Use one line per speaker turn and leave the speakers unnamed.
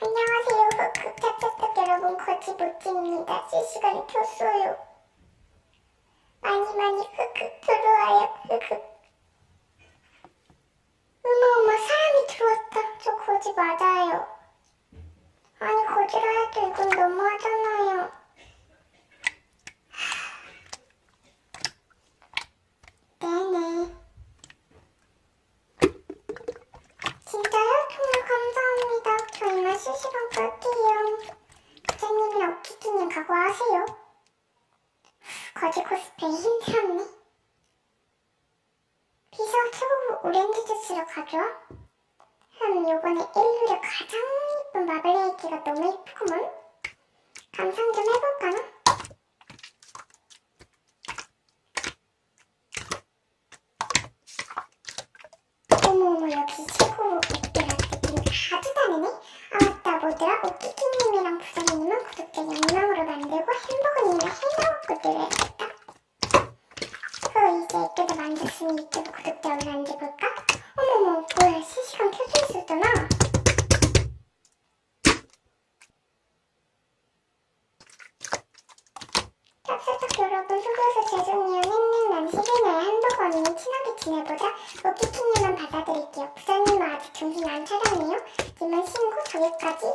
안녕하세요. 흑흑 짝짝짝 여러분 거지 모찌입니다. 실시간에 켰어요. 많이 많이 흑흑 들어와요. 흑흑. 어머 어머 사람이 들어왔다. 저 거지 맞아요. 아니 거지라 해도 이건 너무하잖아요. 네네. 진짜요? 정말 감사합니다. 저 이만 실 시간 끌게요. 부장님이랑 오키키님 각오하세요. 거지 코스프레 힘들었네. 비서 최고 오렌지 주스를 가져와? 흠, 요번에 인류의 가장 예쁜 마블레이키가 너무 예쁘구먼. 감상 좀 해볼까나? 어머어머 여기 최고 액들한테 링크 아주 다르네 뭐더라 오키키님이랑 부장님은 구독자 0명으로 만들고 햄버거님이랑 햄버거 해야겠다. 어 이제 액들도 만졌으니 유튜브 구독자 얼마인지 볼까? 어머머 뭐야 실시간 켜져 있었잖아. 짝짝짝 여러분 속여서 죄송해요 햄버거님이 친하게 지내보자. 오키키님만 받아드릴게요. 부장님은 아직 정신 안 차렸네요. 님은 신고 저기까지